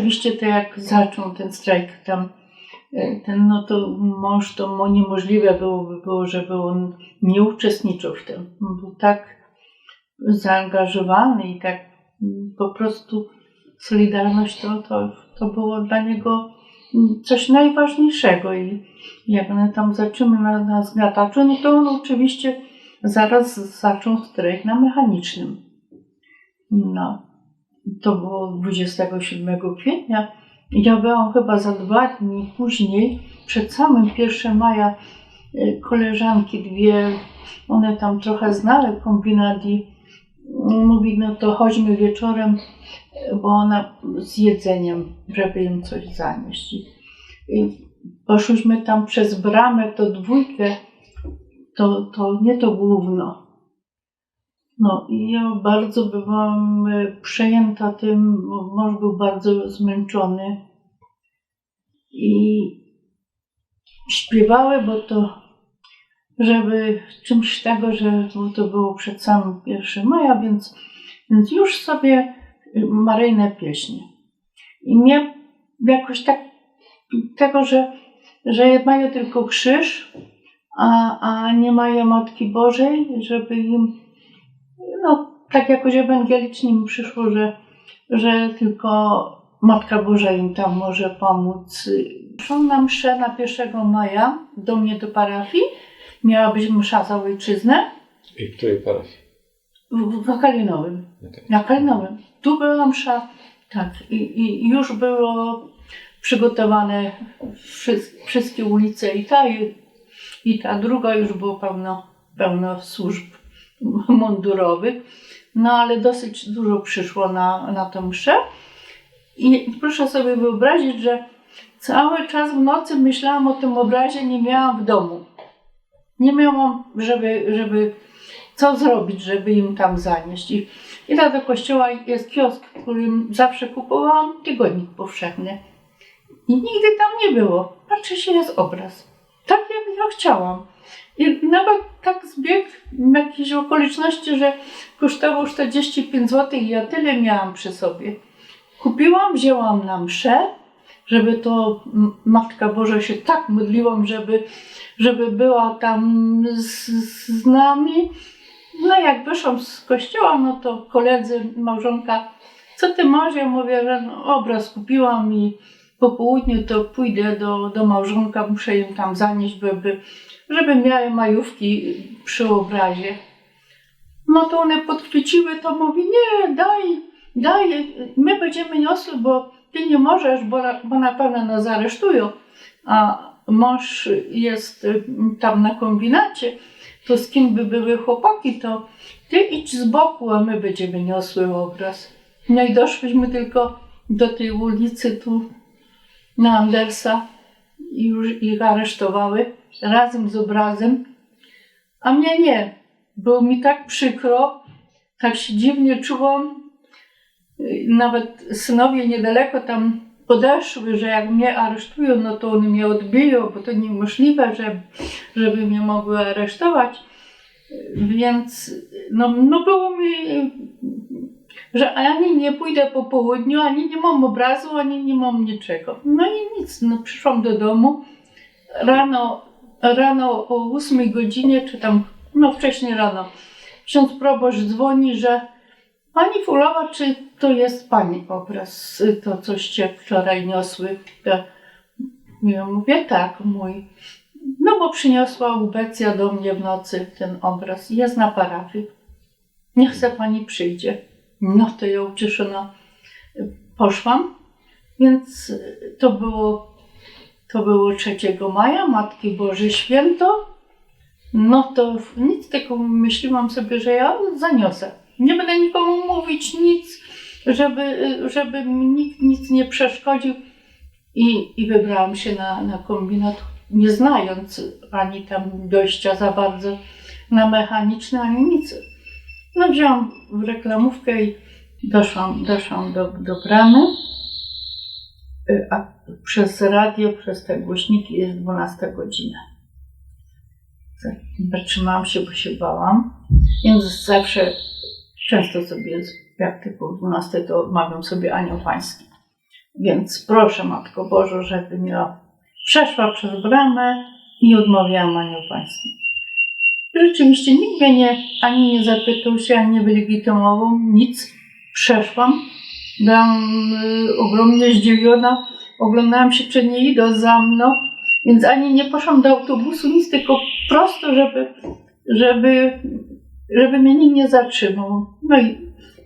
oczywiście to jak zaczął ten strajk tam, e, ten, no to mąż to niemożliwe byłoby było, żeby on nie uczestniczył w tym. Był tak zaangażowany i tak mm, po prostu Solidarność to, to, to było dla niego mm, coś najważniejszego i jak one tam zaczęły na, na zgniataczu, no to on oczywiście zaraz zaczął strajk na mechanicznym. No, to było 27 kwietnia. Ja byłam chyba za dwa dni później, przed samym 1 maja, y, koleżanki dwie, one tam trochę znały kombinat i mówi, no to chodźmy wieczorem, bo ona z jedzeniem, żeby im coś zanieść. I poszłyśmy tam przez bramę, to dwójkę, to, to nie to główno. No i ja bardzo byłam e, przejęta tym, bo mąż był bardzo zmęczony. I śpiewały, bo to, żeby czymś tego, że to było przed samym 1 maja, więc, więc już sobie maryjne pieśnie. I mnie jakoś tak tego, że, że mają tylko krzyż, a, a nie mają Matki Bożej, żeby im, no tak jakoś ewangelicznie mi przyszło, że, że tylko Matka Boża im tam może pomóc. Szłam na mszę na 1 maja do mnie do parafii. Miała być msza za ojczyznę I w której parafii? w, w Kalinowym. Okej. Na Kalinowym. Tu była msza, tak. I, i już było przygotowane wszy- wszystkie ulice i ta, i, i ta druga już było pełno, pełno służb mundurowych. No ale dosyć dużo przyszło na, na tę mszę. I proszę sobie wyobrazić, że cały czas w nocy myślałam o tym obrazie, nie miałam w domu. Nie miałam, żeby, żeby co zrobić, żeby im tam zanieść. I, i tak do kościoła jest kiosk, w którym zawsze kupowałam tygodnik powszechny. I nigdy tam nie było. Patrzę się, jest obraz. Tak jak ja chciałam. I nawet tak zbiegł jakieś okoliczności, że kosztował 45 zł i ja tyle miałam przy sobie. Kupiłam, wzięłam na mszę, żeby to Matka Boża się tak modliłam, żeby, żeby była tam z, z nami. No jak wyszłam z kościoła, no to koledzy, małżonka, co ty? Ja mówię, że no, obraz kupiłam i po południu to pójdę do, do małżonka, muszę im tam zanieść, żeby, żeby miały majówki przy obrazie. No to one podchwyciły, to mówi, nie, daj, daj, my będziemy niosły, bo ty nie możesz, bo na, bo na pewno nas aresztują. A mąż jest tam na kombinacie, to z kim by były chłopaki, to ty idź z boku, a my będziemy niosły obraz. No i doszłyśmy tylko do tej ulicy tu na Andersa i już ich aresztowały razem z obrazem, a mnie nie. Było mi tak przykro, tak się dziwnie czułam. Nawet synowie niedaleko tam podeszły, że jak mnie aresztują, no to one mnie odbiją, bo to niemożliwe, że, żeby mnie mogły aresztować. Więc no, no było mi, że ani nie pójdę po południu, ani nie mam obrazu, ani nie mam niczego. No i nic, no przyszłam do domu. Rano, rano o 8 godzinie, czy tam, no wcześniej rano, ksiądz proboszcz dzwoni, że Pani Fulowa, czy to jest Pani obraz, to coście wczoraj niosły? Ja, mówię, tak, mój. No bo przyniosła ubecja do mnie w nocy ten obraz. Jest na parafii. Niech se Pani przyjdzie. No to ja ucieszona poszłam. Więc to było, to było 3 maja, Matki Boże Święto. No to nic, tylko myślałam sobie, że ja zaniosę. Nie będę nikomu mówić nic, żeby, żeby nikt nic nie przeszkodził. I, i wybrałam się na, na kombinat, nie znając ani tam dojścia za bardzo na mechaniczny, ani nic. No wziąłam reklamówkę i doszłam, doszłam do, do bramy. Y, A przez radio, przez te głośniki jest 12 godzina. Zatrzymałam się, bo się bałam. Więc zawsze, często sobie, jak tylko o 12, to odmawiam sobie anioł pański. Więc proszę Matko Bożo, żebym ja przeszła przez bramę i odmawiałam Anioł Pański. Rzeczywiście nikt mnie nie, ani nie zapytał się, ani nie wylegitymował, nic. Przeszłam. Byłam y, ogromnie zdziwiona. Oglądałam się, czy nie idą za mną, więc ani nie poszłam do autobusu, nic, tylko prosto, żeby, żeby, żeby mnie nikt nie zatrzymał. No i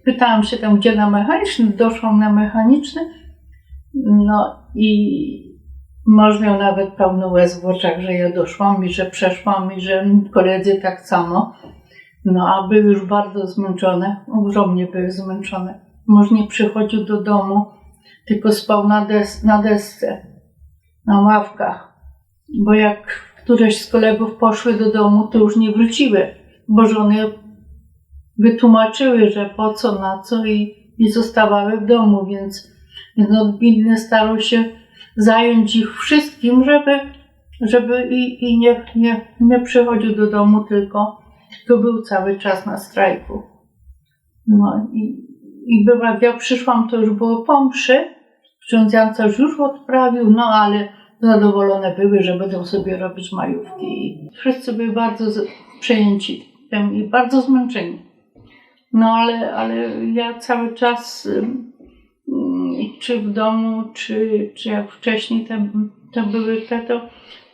pytałam się tam, gdzie na mechaniczny, doszłam na mechaniczny. No i mąż miał nawet pełno łez w oczach, że ja doszłam i że przeszłam i że koledzy tak samo. No a były już bardzo zmęczone, ogromnie były zmęczone. Mąż nie przychodził do domu, tylko spał na, des na desce, na ławkach. Bo jak któreś z kolegów poszły do domu, to już nie wróciły, bo żony wytłumaczyły, że po co, na co i, i zostawały w domu, więc, więc odbitny starał się zająć ich wszystkim, żeby, żeby i, i nie, nie, nie przychodził do domu, tylko, tylko był cały czas na strajku. No i, i była, ja przyszłam, to już było po mszy, ksiądz Jancarz już odprawił, no ale zadowolone były, że będą sobie robić majówki. I wszyscy byli bardzo przejęci tym i bardzo zmęczeni. No ale, ale ja cały czas, czy w domu, czy, czy jak wcześniej te, te były te, to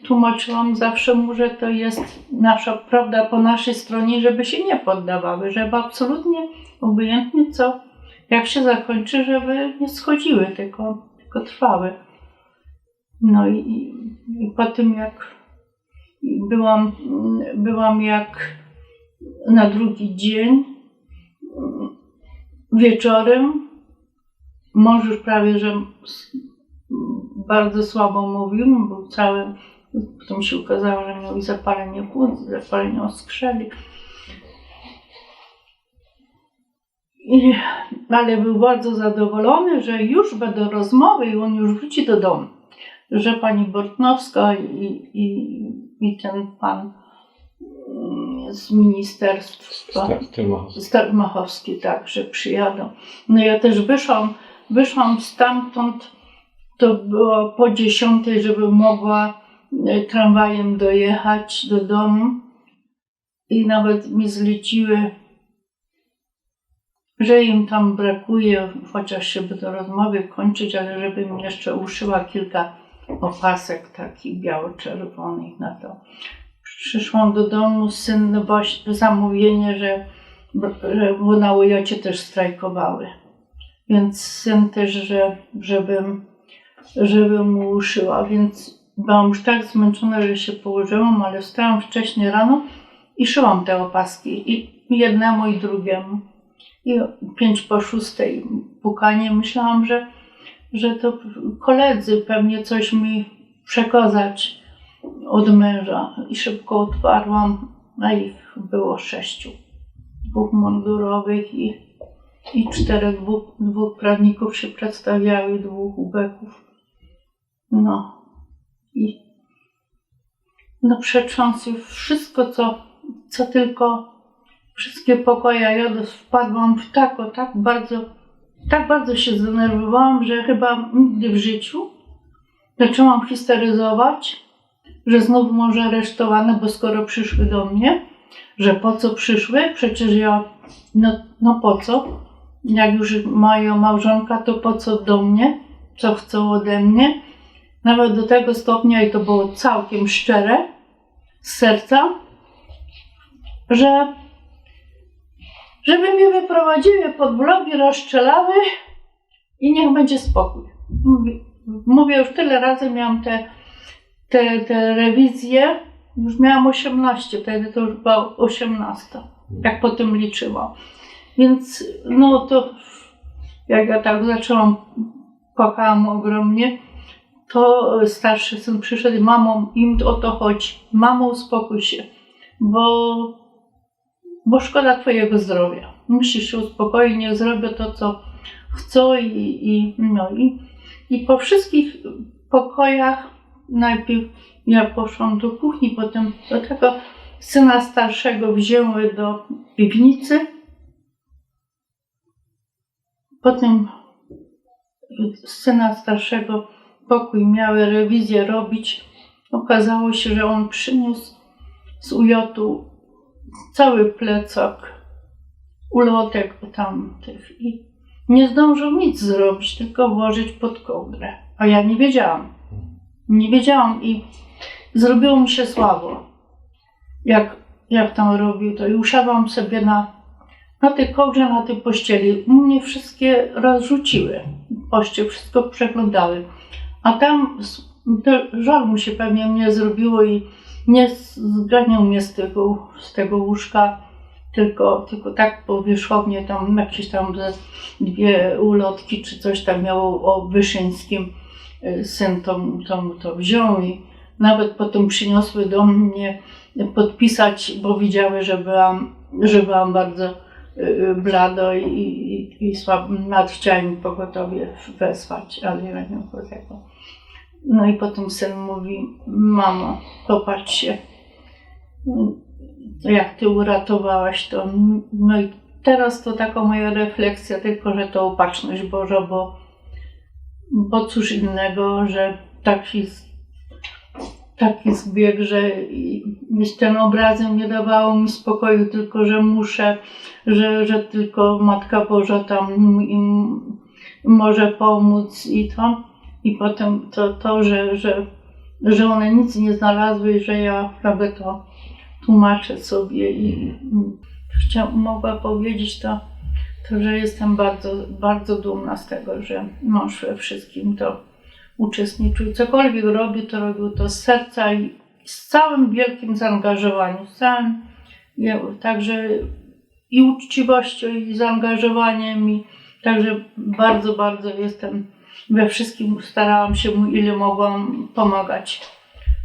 tłumaczyłam zawsze mu, że to jest nasza prawda po naszej stronie, żeby się nie poddawały, żeby absolutnie obojętnie co, jak się zakończy, żeby nie schodziły, tylko, tylko trwały. No i, i, po tym jak byłam, byłam jak na drugi dzień wieczorem, mąż już prawie, że bardzo słabo mówił, był cały, potem się okazało, że miał zapalenie płuc, zapalenie oskrzeli. I, ale był bardzo zadowolony, że już będą rozmowy i on już wróci do domu. Że pani Bortnowska i, i, i ten pan mm, z ministerstwa. Starmachowski, tak, że przyjadą. No ja też wyszłam, wyszłam stamtąd, to było po dziesiątej, żeby mogła e, tramwajem dojechać do domu i nawet mi zleciły, że im tam brakuje, chociaż się by do rozmowy kończyć, ale żebym jeszcze uszyła kilka opasek takich biało-czerwonych na to. Przyszłam do domu, syn, no bo zamówienie, że, że bo na ujocie też strajkowały. Więc syn też, że, żebym, żebym mu uszyła, więc byłam już tak zmęczona, że się położyłam, ale wstałam wcześnie rano i szyłam te opaski i jednemu i drugiemu. I pięć po szóstej pukanie. Myślałam, że, że to koledzy pewnie coś mi przekazać od męża. I szybko otwarłam, a ich było sześciu. Dwóch mundurowych i, i czterech, dwóch, dwóch prawników się przedstawiały, dwóch ubeków. No i no przetrząsy wszystko, co, co tylko wszystkie pokoje, ja wpadłam w tak, o tak bardzo, tak bardzo się zdenerwowałam, że chyba nigdy w życiu zaczęłam histeryzować, że znów może aresztowane, bo skoro przyszły do mnie, że po co przyszły? Przecież ja, no, no po co? Jak już mają małżonka, to po co do mnie? Co chcą ode mnie? Nawet do tego stopnia, i to było całkiem szczere, z serca, że żeby mnie wyprowadziły pod blogi, rozstrzelały i niech będzie spokój. Mówię, już tyle razy miałam te, te, te rewizje, już miałam 18, wtedy to już była 18, jak potem liczyłam. Więc no to jak ja tak zaczęłam, płakałam ogromnie, to starszy syn przyszedł i mamo, im o to chodzi. Mamo, uspokój się, bo, bo szkoda twojego zdrowia. Musisz się uspokoić, niech zrobię to, co chcą i, i, no, i, i po wszystkich pokojach najpierw ja poszłam do kuchni, potem do tego syna starszego wzięły do piwnicy. Potem syna starszego pokój miały rewizję robić. Okazało się, że on przyniósł z ujotu cały plecak ulotek tamtych i nie zdążył nic zrobić, tylko włożyć pod kołdrę. A ja nie wiedziałam. Nie wiedziałam i zrobiło mi się słabo, jak, jak tam robił to. I usiadłam sobie na, na tej kołdrze, na tej pościeli. Mnie wszystkie rozrzuciły. Poście wszystko przeglądały. A tam żal mu się pewnie mnie zrobiło i nie zganiał mnie z tego, z tego łóżka, tylko, tylko tak powierzchownie tam jakieś tam dwie ulotki czy coś tam miało o Wyszyńskim. Y, Syn to, to, to wziął i nawet potem przyniosły do mnie podpisać, bo widziały, że byłam, że byłam bardzo y, blado i, i, i słabo, nawet chciałem pogotowie wezwać, ale nie było tego. No i potem syn mówi, mamo, popatrz się, jak ty uratowałaś to. No i teraz to taka moja refleksja, tylko że to opatrzność Boża, bo, bo cóż innego, że taki, taki zbieg, że z tym obrazem nie dawało mi spokoju, tylko że muszę, że, że tylko Matka Boża tam im może pomóc i to. I potem to, to że, że, że one nic nie znalazły i że ja prawie to tłumaczę sobie i chciałam, mogła powiedzieć to, to, że jestem bardzo, bardzo dumna z tego, że mąż we wszystkim to uczestniczył. Cokolwiek robił, to robił to z serca i z całym wielkim zaangażowaniem, z całym, nie, także i uczciwością, i zaangażowaniem, i także bardzo, bardzo jestem we wszystkim, starałam się mu ile mogłam pomagać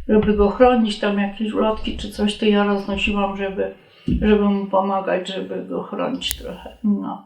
żeby go chronić, tam jakieś ulotki czy coś, to ja roznosiłam, żeby, żeby mu pomagać, żeby go chronić trochę. No.